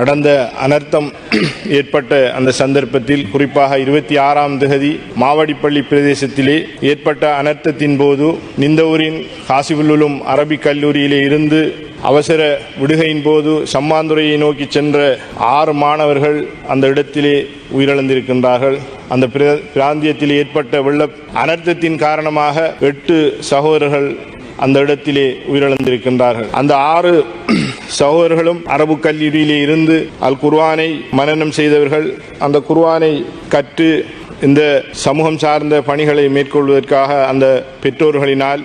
கடந்த அனர்த்தம் ஏற்பட்ட அந்த சந்தர்ப்பத்தில் குறிப்பாக இருபத்தி ஆறாம் திகதி மாவடிப்பள்ளி பிரதேசத்திலே ஏற்பட்ட அனர்த்தத்தின் போது நிந்தவூரின் காசிபுல்லுலும் அரபிக் கல்லூரியிலே இருந்து அவசர விடுகையின் போது சம்மாந்துறையை நோக்கி சென்ற ஆறு மாணவர்கள் அந்த இடத்திலே உயிரிழந்திருக்கின்றார்கள். அந்த பிர- பிராந்தியத்தில் ஏற்பட்ட வெள்ள அனர்த்தத்தின் காரணமாக எட்டு சகோதரர்கள் அந்த இடத்திலே உயிரிழந்திருக்கின்றார்கள். அந்த ஆறு சகோதரர்களும் அரபு கல்லூரியிலே இருந்து அல் குர்வானை மனநம் செய்தவர்கள் அந்த குர்வானை கற்று இந்த சமூகம் சார்ந்த பணிகளை மேற்கொள்வதற்காக அந்த பெற்றோர்களினால்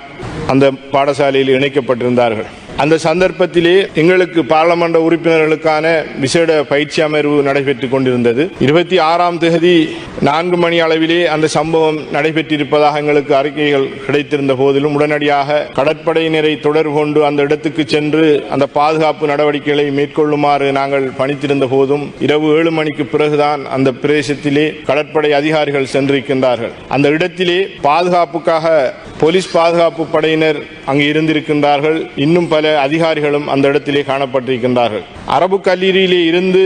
அந்த பாடசாலையில் இணைக்கப்பட்டிருந்தார்கள். அந்த சந்தர்ப்பத்திலே எங்களுக்கு பாராளுமன்ற உறுப்பினர்களுக்கான விசேட பயிற்சி அமர்வு நடைபெற்றுக் கொண்டிருந்தது. இருபத்தி ஆறாம் தேதி நான்கு மணி அளவிலே அந்த சம்பவம் நடைபெற்றிருப்பதாக எங்களுக்கு அறிக்கைகள் கிடைத்திருந்த போதிலும் உடனடியாக கடற்படையினரை தொடர்பு கொண்டு அந்த இடத்துக்கு சென்று அந்த பாதுகாப்பு நடவடிக்கைகளை மேற்கொள்ளுமாறு நாங்கள் பணித்திருந்த போதும் இரவு ஏழு மணிக்கு பிறகுதான் அந்த பிரதேசத்திலே கடற்படை அதிகாரிகள் சென்றிருக்கின்றார்கள். அந்த இடத்திலே பாதுகாப்புக்காக போலீஸ் பாதுகாப்பு படையினர் அங்கு இருந்திருக்கின்றார்கள். இன்னும் பல அதிகாரிகளும் அந்த இடத்திலே காணப்பட்டிருக்கின்றார்கள். அரபு கல்லூரியிலே இருந்து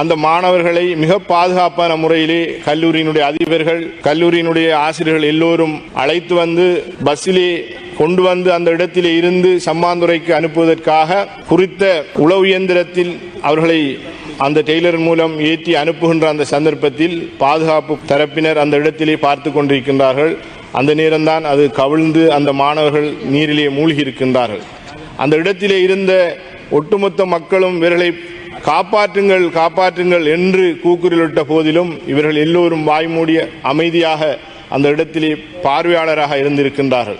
அந்த மாணவர்களை மிக பாதுகாப்பான முறையிலே கல்லூரியினுடைய அதிபர்கள் கல்லூரியினுடைய ஆசிரியர்கள் எல்லோரும் அழைத்து வந்து பஸ்ஸிலே கொண்டு வந்து அந்த இடத்திலே இருந்து சம்மாந்துறைக்கு அனுப்புவதற்காக குறித்த உளவு இயந்திரத்தில் அவர்களை அந்த டெய்லர் மூலம் ஏற்றி அனுப்புகின்ற அந்த சந்தர்ப்பத்தில் பாதுகாப்பு தரப்பினர் அந்த இடத்திலே பார்த்து கொண்டிருக்கின்றார்கள். அந்த நேரம்தான் அது கவிழ்ந்து அந்த மாணவர்கள் நீரிலே மூழ்கி இருக்கின்றார்கள் அந்த இடத்திலே இருந்த ஒட்டுமொத்த மக்களும் இவர்களை காப்பாற்றுங்கள் காப்பாற்றுங்கள் என்று கூக்குரலிட்ட போதிலும் இவர்கள் எல்லோரும் வாய்மூடிய அமைதியாக அந்த இடத்திலே பார்வையாளராக இருந்திருக்கின்றார்கள்.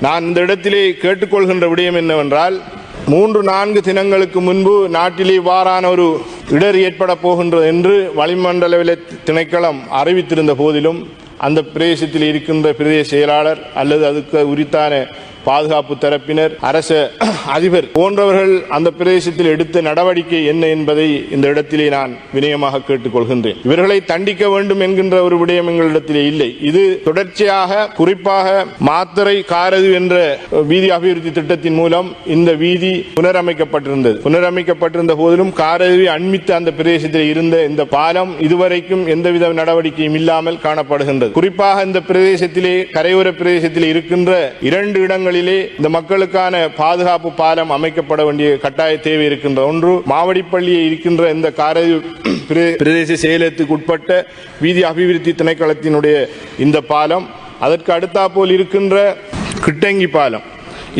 நான் இந்த இடத்திலே கேட்டுக்கொள்கின்ற விடயம் என்னவென்றால் மூன்று நான்கு தினங்களுக்கு முன்பு நாட்டிலே இவ்வாறான ஒரு இடர் ஏற்பட போகின்றது என்று வளிமண்டல திணைக்களம் அறிவித்திருந்த போதிலும் அந்த பிரதேசத்தில் இருக்கின்ற பிரதேச செயலாளர் அல்லது அதுக்கு உரித்தான பாதுகாப்பு தரப்பினர் அரச அதிபர் போன்றவர்கள் அந்த பிரதேசத்தில் எடுத்த நடவடிக்கை என்ன என்பதை இந்த இடத்திலே நான் வினயமாக கேட்டுக்கொள்கின்றேன். இவர்களை தண்டிக்க வேண்டும் என்கின்ற ஒரு விடயம் எங்களிடத்திலே இல்லை. இது தொடர்ச்சியாக குறிப்பாக மாத்தரை காரது என்ற வீதி அபிவிருத்தி திட்டத்தின் மூலம் இந்த வீதி புனரமைக்கப்பட்டிருந்தது. புனரமைக்கப்பட்டிருந்த போதிலும் காரதுவை அண்மித்த அந்த பிரதேசத்தில் இருந்த இந்த பாலம் இதுவரைக்கும் எந்தவித நடவடிக்கையும் இல்லாமல் காணப்படுகின்றது. குறிப்பாக இந்த பிரதேசத்திலே கரையோர பிரதேசத்தில் இருக்கின்ற இரண்டு இடங்களில் இந்த மக்களுக்கான பாதுகாப்பு பாலம் அமைக்கப்பட வேண்டிய கட்டாய தேவை இருக்கின்ற ஒன்று மாவடிப்பள்ளியை இருக்கின்ற இந்த காரை பிரதேச செயலத்துக்கு உட்பட்ட வீதி அபிவிருத்தி திணைக்களத்தினுடைய இந்த பாலம் அதற்கு அடுத்தாப்போல் இருக்கின்ற கிட்டங்கி பாலம்.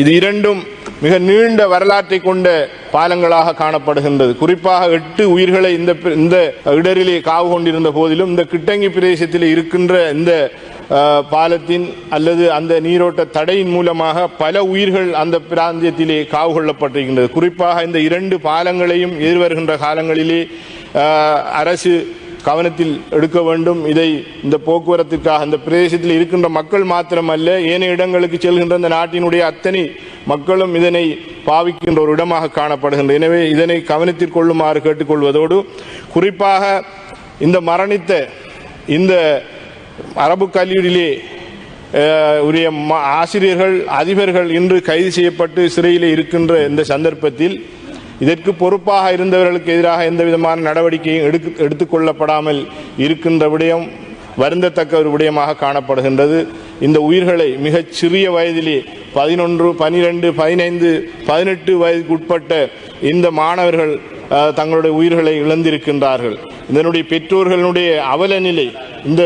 இது இரண்டும் மிக நீண்ட வரலாற்றை கொண்ட பாலங்களாக காணப்படுகின்றது. குறிப்பாக எட்டு உயிர்களை இந்த இந்த இடரிலே காவு கொண்டிருந்த போதிலும் இந்த கிட்டங்கி பிரதேசத்தில் இருக்கின்ற இந்த பாலத்தின் அல்லது அந்த நீரோட்ட தடையின் மூலமாக பல உயிர்கள் அந்த பிராந்தியத்திலே காவு கொள்ளப்பட்டிருக்கின்றது. குறிப்பாக இந்த இரண்டு பாலங்களையும் எதிர்வருகின்ற காலங்களிலே அரசு கவனத்தில் எடுக்க வேண்டும். இதை இந்த போக்குவரத்திற்காக அந்த பிரதேசத்தில் இருக்கின்ற மக்கள் மாத்திரமல்ல ஏனைய இடங்களுக்கு செல்கின்ற இந்த நாட்டினுடைய அத்தனை மக்களும் இதனை பாவிக்கின்ற ஒரு இடமாக காணப்படுகின்ற. எனவே இதனை கவனத்தில் கொள்ளுமாறு கேட்டுக்கொள்வதோடு குறிப்பாக இந்த மரணித்த இந்த அரபு கல்லூரியிலே உரிய ஆசிரியர்கள் அதிபர்கள் இன்று கைது செய்யப்பட்டு சிறையில் இருக்கின்ற இந்த சந்தர்ப்பத்தில் இதற்கு பொறுப்பாக இருந்தவர்களுக்கு எதிராக எந்த விதமான நடவடிக்கையும் எடுக்க எடுத்துக்கொள்ளப்படாமல் இருக்கின்ற விடயம் வருந்தத்தக்க ஒரு விடயமாக காணப்படுகின்றது. இந்த உயிர்களை மிகச் சிறிய வயதிலே பதினொன்று பனிரெண்டு பதினைந்து பதினெட்டு வயதுக்கு உட்பட்ட இந்த மாணவர்கள் தங்களுடைய உயிர்களை இழந்திருக்கின்றார்கள். இதனுடைய பெற்றோர்களுடைய அவல நிலை இந்த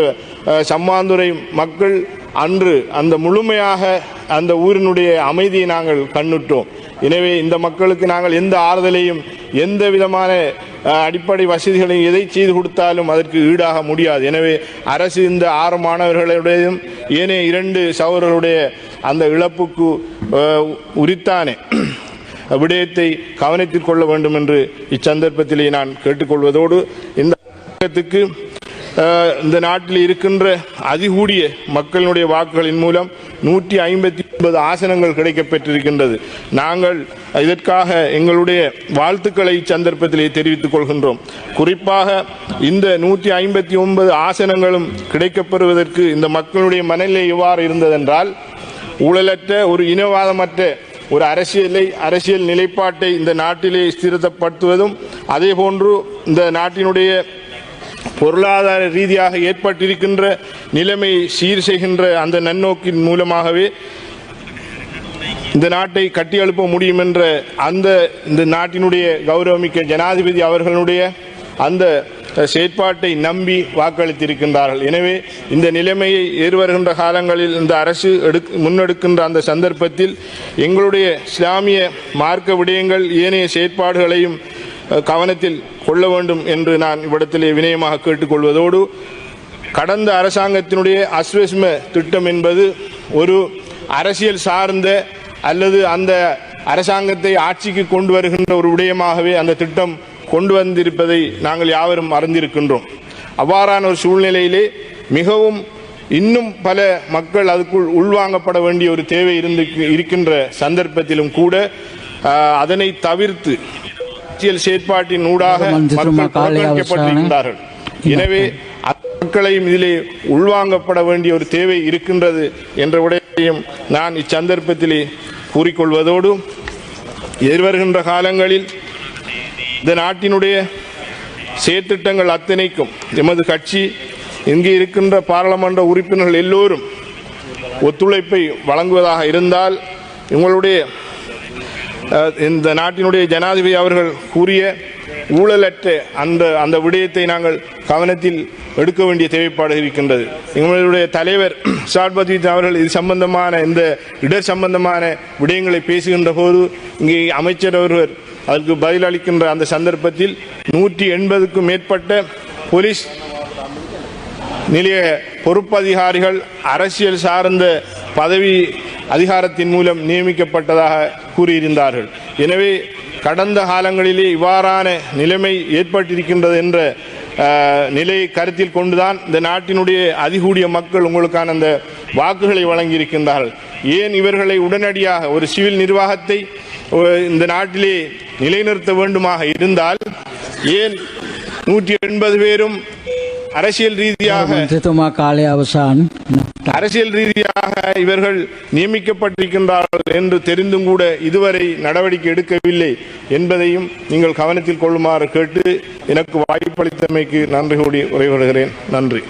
சம்மாந்துறை மக்கள் அன்று அந்த முழுமையாக அந்த ஊரினுடைய அமைதியை நாங்கள் கண்ணுற்றோம் எனவே இந்த மக்களுக்கு நாங்கள் எந்த ஆறுதலையும் எந்த விதமான அடிப்படை வசதிகளையும் எதை செய்து கொடுத்தாலும் அதற்கு ஈடாக முடியாது. எனவே அரசு இந்த ஆறு மாணவர்களுடையதும் ஏனைய இரண்டு சகோதரர்களுடைய அந்த இழப்புக்கு உரித்தானே விடயத்தை கவனித்துக் கொள்ள வேண்டும் என்று இச்சந்தர்ப்பத்திலே நான் கேட்டுக்கொள்வதோடு இந்த இந்த நாட்டில் இருக்கின்ற அதிகூடிய மக்களினுடைய வாக்குகளின் மூலம் நூற்றி ஐம்பத்தி ஒன்பது ஆசனங்கள் கிடைக்கப்பெற்றிருக்கின்றது. நாங்கள் இதற்காக எங்களுடைய வாழ்த்துக்களை சந்தர்ப்பத்திலே தெரிவித்துக் கொள்கின்றோம். குறிப்பாக இந்த நூற்றி ஐம்பத்தி ஒன்பது ஆசனங்களும் கிடைக்கப்பெறுவதற்கு இந்த மக்களுடைய மனநிலை எவ்வாறு இருந்ததென்றால் ஊழலற்ற ஒரு இனவாதமற்ற ஒரு அரசியலை அரசியல் நிலைப்பாட்டை இந்த நாட்டிலே ஸ்திரப்படுத்துவதும் அதே போன்று இந்த நாட்டினுடைய பொருளாதார ரீதியாக ஏற்பட்டிருக்கின்ற நிலைமையை சீர் செய்கின்ற அந்த நன்னோக்கின் மூலமாகவே இந்த நாட்டை கட்டியெழுப்ப முடியும் என்ற அந்த இந்த நாட்டினுடைய கௌரவமிக்க ஜனாதிபதி அவர்களுடைய அந்த செயற்பாட்டை நம்பி வாக்களித்திருக்கின்றார்கள். எனவே இந்த நிலைமையை ஏறுவருகின்ற காலங்களில் இந்த அரசு எடுக் முன்னெடுக்கின்ற அந்த சந்தர்ப்பத்தில் எங்களுடைய இஸ்லாமிய மார்க்க விடயங்கள் ஏனைய செயற்பாடுகளையும் கவனத்தில் கொள்ள வேண்டும் என்று நான் இவ்விடத்திலே வினயமாக கேட்டுக்கொள்வதோடு கடந்த அரசாங்கத்தினுடைய அஸ்வஸ்ம திட்டம் என்பது ஒரு அரசியல் சார்ந்த அல்லது அந்த அரசாங்கத்தை ஆட்சிக்கு கொண்டு வருகின்ற ஒரு விடயமாகவே அந்த திட்டம் கொண்டு வந்திருப்பதை நாங்கள் யாவரும் அறிந்திருக்கின்றோம் அவ்வாறான ஒரு சூழ்நிலையிலே மிகவும் இன்னும் பல மக்கள் அதுக்குள் உள்வாங்கப்பட வேண்டிய ஒரு தேவை இருந்து இருக்கின்ற சந்தர்ப்பத்திலும் கூட அதனை தவிர்த்து அரசியல் செயற்பாட்டின் ஊடாக மக்கள் எனவே மக்களையும் இதிலே உள்வாங்கப்பட வேண்டிய ஒரு தேவை இருக்கின்றது என்ற விடயத்தையும் நான் இச்சந்தர்ப்பத்திலே கூறிக்கொள்வதோடு எதிர்வருகின்ற காலங்களில் இந்த நாட்டினுடைய செயற்திட்டங்கள் அத்தனைக்கும் எமது கட்சி இங்கே இருக்கின்ற பாராளுமன்ற உறுப்பினர்கள் எல்லோரும் ஒத்துழைப்பை வழங்குவதாக இருந்தால் உங்களுடைய இந்த நாட்டினுடைய ஜனாதிபதி அவர்கள் கூறிய ஊழலற்ற அந்த அந்த விடயத்தை நாங்கள் கவனத்தில் எடுக்க வேண்டிய தேவைப்பாடு இருக்கின்றது. எங்களுடைய தலைவர் சாட்பதி அவர்கள் இது சம்பந்தமான இந்த இடர் சம்பந்தமான விடயங்களை பேசுகின்ற போது இங்கே அமைச்சர் ஒருவர் அதற்கு பதிலளிக்கின்ற அந்த சந்தர்ப்பத்தில் நூற்றி எண்பதுக்கும் மேற்பட்ட போலீஸ் நிலைய பொறுப்பதிகாரிகள் அரசியல் சார்ந்த பதவி அதிகாரத்தின் மூலம் நியமிக்கப்பட்டதாக கூறியிருந்தார்கள். எனவே கடந்த காலங்களிலே இவ்வாறான நிலைமை ஏற்பட்டிருக்கின்றது என்ற நிலையை கருத்தில் கொண்டுதான் இந்த நாட்டினுடைய அதிகூடிய மக்கள் உங்களுக்கான அந்த வாக்குகளை வழங்கியிருக்கின்றார்கள். ஏன் இவர்களை உடனடியாக ஒரு சிவில் நிர்வாகத்தை இந்த நாட்டிலே நிலைநிறுத்த வேண்டுமாக இருந்தால் ஏன் நூற்றி எண்பது பேரும் அரசியல் ரீதியாக காலை அவசான் அரசியல் ரீதியாக இவர்கள் நியமிக்கப்பட்டிருக்கின்றார்கள் என்று தெரிந்தும் கூட இதுவரை நடவடிக்கை எடுக்கவில்லை என்பதையும் நீங்கள் கவனத்தில் கொள்ளுமாறு கேட்டு எனக்கு வாய்ப்பளித்தமைக்கு நன்றி கூடி உரையாடுகிறேன் நன்றி.